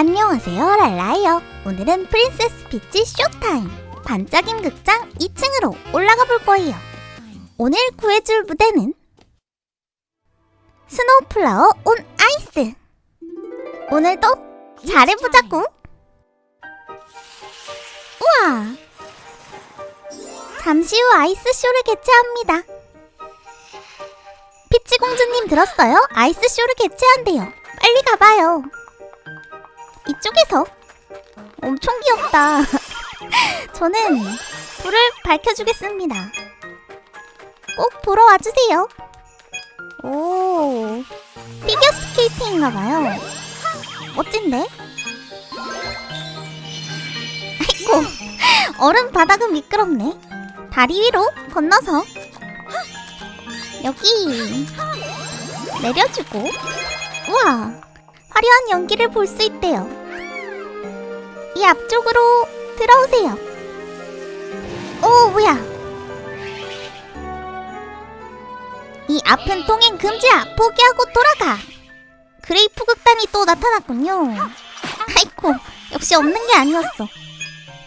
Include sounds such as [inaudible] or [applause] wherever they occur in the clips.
안녕하세요 랄라예요. 오늘은 프린세스 피치 쇼타임. 반짝임 극장 2층으로 올라가 볼 거예요. 오늘 구해줄 무대는 스노우 플라워 온 아이스. 오늘도 잘해보자고. 우와! 잠시 후 아이스 쇼를 개최합니다. 피치 공주님 들었어요? 아이스 쇼를 개최한대요. 빨리 가봐요 이쪽에서 엄청 귀엽다. [laughs] 저는 불을 밝혀주겠습니다. 꼭 보러 와주세요. 오, 피겨 스케이팅인가봐요. 멋진데? 아이고, 얼음 바닥은 미끄럽네. 다리 위로 건너서 여기 내려주고 우와 화려한 연기를 볼 수 있대요. 이 앞쪽으로 들어오세요. 오, 뭐야? 이 앞은 통행 금지야. 포기하고 돌아가. 그레이프 극단이 또 나타났군요. 아이고, 역시 없는 게 아니었어.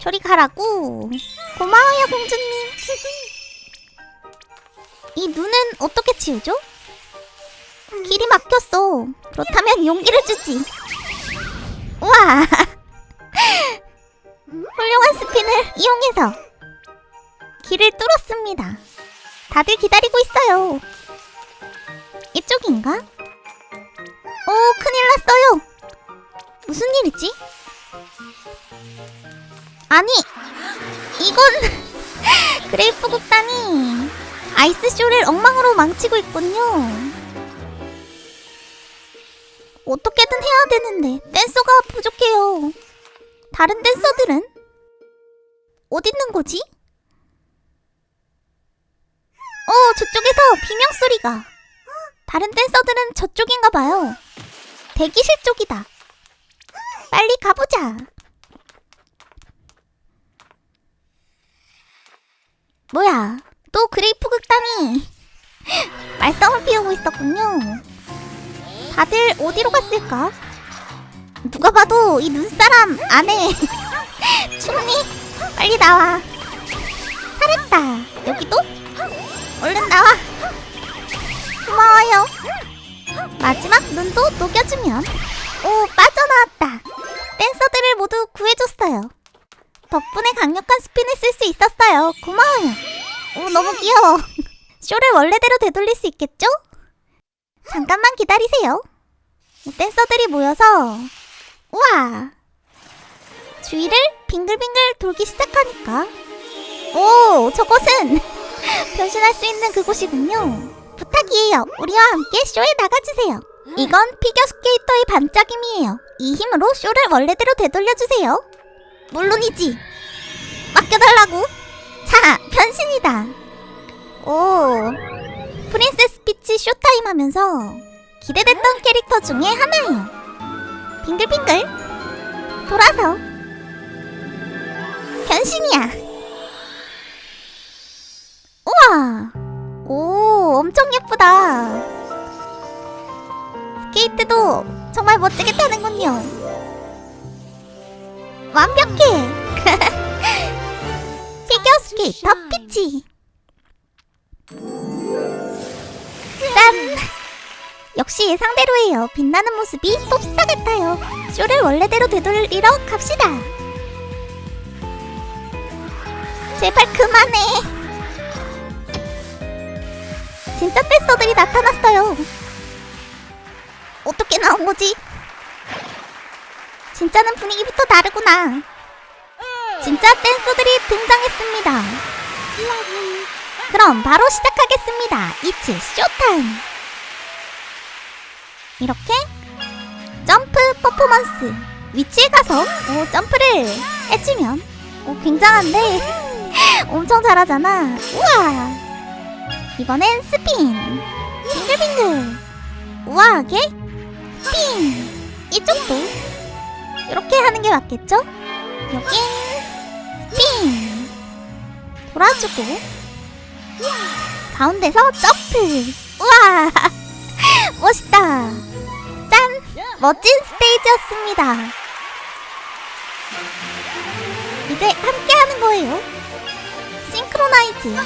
저리 가라고. 고마워요, 공주님. 이 눈은 어떻게 치우죠? 길이 막혔어. 그렇다면 용기를 주지. 우와! 훌륭한 스핀을 이용해서 길을 뚫었습니다. 다들 기다리고 있어요. 이쪽인가? 오, 큰일 났어요. 무슨 일이지? 아니, 이건 [laughs] 그레이프 국단이 아이스쇼를 엉망으로 망치고 있군요. 어떻게든 해야 되는데 댄서가 부족해요. 다른 댄서들은 어디 있는 거지? 어, 저쪽에서 비명 소리가. 다른 댄서들은 저쪽인가 봐요. 대기실 쪽이다. 빨리 가보자. 뭐야? 또 그레이프 극단이 [laughs] 말썽을 피우고 있었군요. 다들 어디로 갔을까? 누가 봐도 이 눈사람 안에 [laughs] 춤니 빨리 나와. 살았다. 여기도? 얼른 나와. 고마워요. 마지막 눈도 녹여주면. 오 빠져나왔다. 댄서들을 모두 구해줬어요. 덕분에 강력한 스핀을 쓸 수 있었어요. 고마워요. 오 너무 귀여워. [laughs] 쇼를 원래대로 되돌릴 수 있겠죠? 잠깐만 기다리세요. 댄서들이 모여서 우와 주위를 빙글빙글 돌기 시작하니까 오 저곳은 [laughs] 변신할 수 있는 그곳이군요. 부탁이에요. 우리와 함께 쇼에 나가주세요. 이건 피겨 스케이터의 반짝임이에요. 이 힘으로 쇼를 원래대로 되돌려주세요. 물론이지. 맡겨달라고. 자, 변신이다. 오, 프린세스 피치 쇼타임 하면서 기대됐던 캐릭터 중에 하나예요. 빙글빙글 돌아서 변신이야. 우와, 오, 엄청 예쁘다. 스케이트도 정말 멋지게 타는군요. 완벽해. [laughs] 피겨 스케이터 피치. 역시 예상대로예요. 빛나는 모습이 톱스타 같아요. 쇼를 원래대로 되돌리러 갑시다. 제발 그만해. 진짜 댄서들이 나타났어요. 어떻게 나온 거지? 진짜는 분위기부터 다르구나. 진짜 댄서들이 등장했습니다. 그럼 바로 시작하겠습니다. 이츠 쇼타임. 이렇게 점프 퍼포먼스 위치에 가서 오, 점프를 해주면 오, 굉장한데 [laughs] 엄청 잘하잖아. 우와. 이번엔 스핀. 빙글빙글. 우아하게 스핀. 이쪽도 이렇게 하는 게 맞겠죠? 여긴 스핀. 돌아주고 가운데서 점프! 우와! [laughs] 멋있다! 짠! 멋진 스테이지였습니다. 이제 함께 하는 거예요. 싱크로나이즈.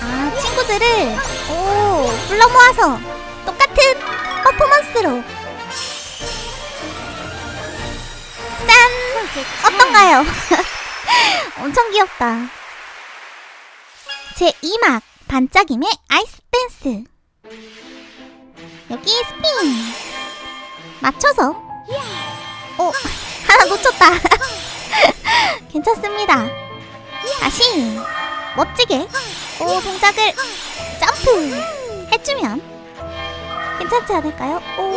아, 친구들을, 오, 불러 모아서 똑같은 퍼포먼스로. 짠! 어떤가요? [laughs] 엄청 귀엽다. 제 2막, 반짝임의 아이스 댄스. 여기 스핀. 맞춰서. 오, 하나 놓쳤다. [laughs] 괜찮습니다. 다시 멋지게 오 동작을 점프 해주면 괜찮지 않을까요? 오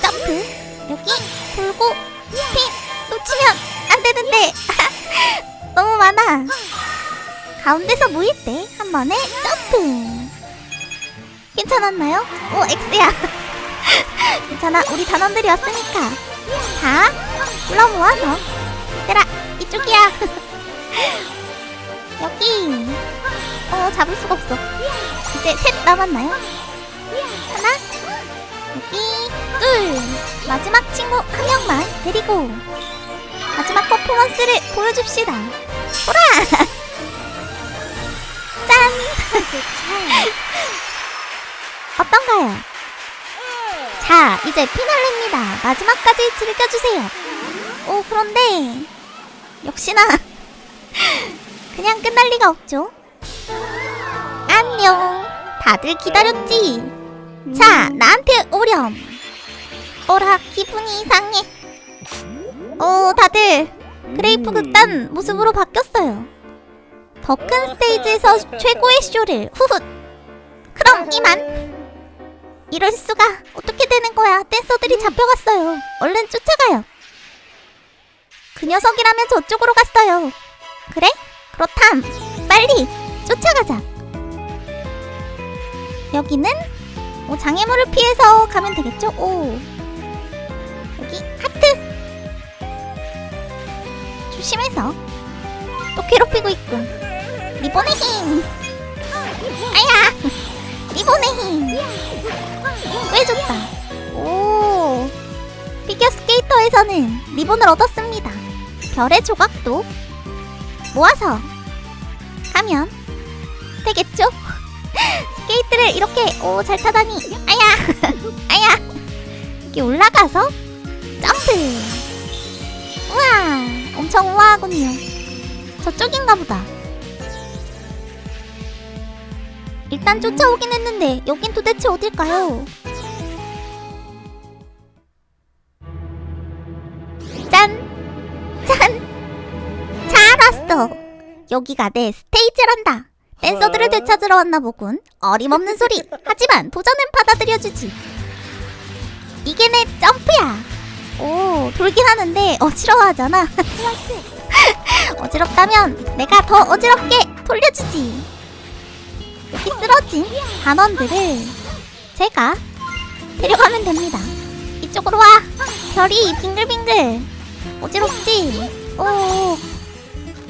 점프 여기 돌고 스핀 놓치면 안 되는데 [laughs] 너무 많아. 가운데서 모일 때 한 번에 점프. 괜찮았나요? 오 X야. 괜찮아. 우리 단원들이 왔으니까. 다 불러 모아서. 얘들아 이쪽이야. [laughs] 여기. 어 잡을 수가 없어. 이제 셋 남았나요? 하나 여기 둘. 마지막 친구 한 명만 데리고 마지막 퍼포먼스를 보여줍시다. 호라! [laughs] 짠! [laughs] 어떤가요? 자, 이제 피날레입니다. 마지막까지 즐겨주세요. 오, 그런데, 역시나, [laughs] 그냥 끝날 리가 없죠. 안녕. 다들 기다렸지? 자, 나한테 오렴. 오라, 기분이 이상해. 오, 다들, 그레이프 극단 모습으로 바뀌었어요. 더 큰 스테이지에서 최고의 쇼를, 후훗. 그럼 이만. 이럴 수가 어떻게 되는 거야. 댄서들이 잡혀갔어요. 얼른 쫓아가요. 그 녀석이라면 저쪽으로 갔어요. 그래? 그렇담. 빨리 쫓아가자. 여기는? 오, 장애물을 피해서 가면 되겠죠? 오. 여기 하트. 조심해서. 또 괴롭히고 있군. 리본의 힘. 아야! [laughs] 리본의 힘. 구해줬다. 스케이터에서는 리본을 얻었습니다. 별의 조각도 모아서 가면 되겠죠? [laughs] 스케이트를 이렇게 오 잘 타다니. 아야! [laughs] 아야! 이렇게 올라가서 점프! 우와! 엄청 우아하군요. 저쪽인가 보다. 일단 쫓아오긴 했는데 여긴 도대체 어딜까요? 여기가 내 스테이지란다! 댄서들을 되찾으러 왔나 보군. 어림없는 소리! [laughs] 하지만 도전은 받아들여주지. 이게 내 점프야! 오, 돌긴 하는데 어지러워하잖아. [laughs] 어지럽다면 내가 더 어지럽게 돌려주지. 여기 쓰러진 단원들을 제가 데려가면 됩니다. 이쪽으로 와. 별이 빙글빙글. 어지럽지? 오.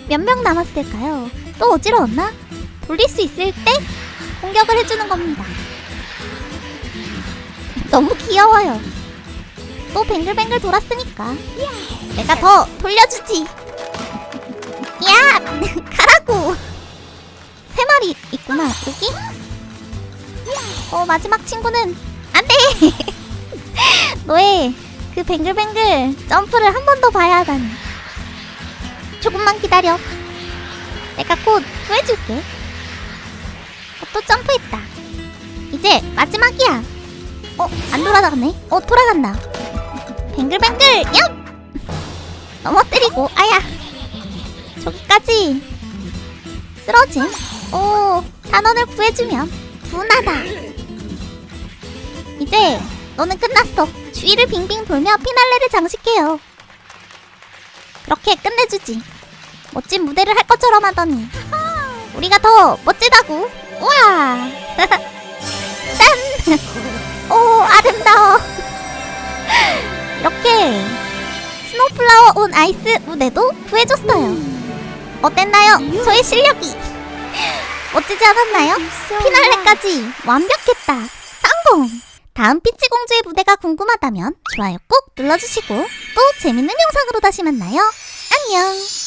몇 명 남았을까요? 또 어지러웠나? 돌릴 수 있을 때 공격을 해주는 겁니다. 너무 귀여워요. 또 뱅글뱅글 돌았으니까 내가 더 돌려주지. [laughs] 야! [laughs] 가라고! 세 마리 있구나. 여기? 어, 마지막 친구는 안 돼! [laughs] 너의 그 뱅글뱅글 점프를 한 번 더 봐야 하다니. 조금만 기다려. 내가 곧 구해줄게. 어, 또 점프했다. 이제 마지막이야. 어, 안 돌아가네. 어, 돌아간다. 뱅글뱅글, 얍! 넘어뜨리고, 아야. 저기까지. 쓰러짐. 오, 단원을 구해주면 분하다. 이제 너는 끝났어. 주위를 빙빙 돌며 피날레를 장식해요. 그렇게 끝내주지. 멋진 무대를 할 것처럼 하더니 우리가 더 멋지다고. 우와. [laughs] 짠. 오 아름다워. 이렇게 스노플라워 온 아이스 무대도 구해줬어요. 어땠나요? 저의 실력이 멋지지 않았나요? 피날레까지 완벽했다. 성공! 다음 피치 공주의 무대가 궁금하다면 좋아요 꼭 눌러주시고 또 재밌는 영상으로 다시 만나요. 안녕!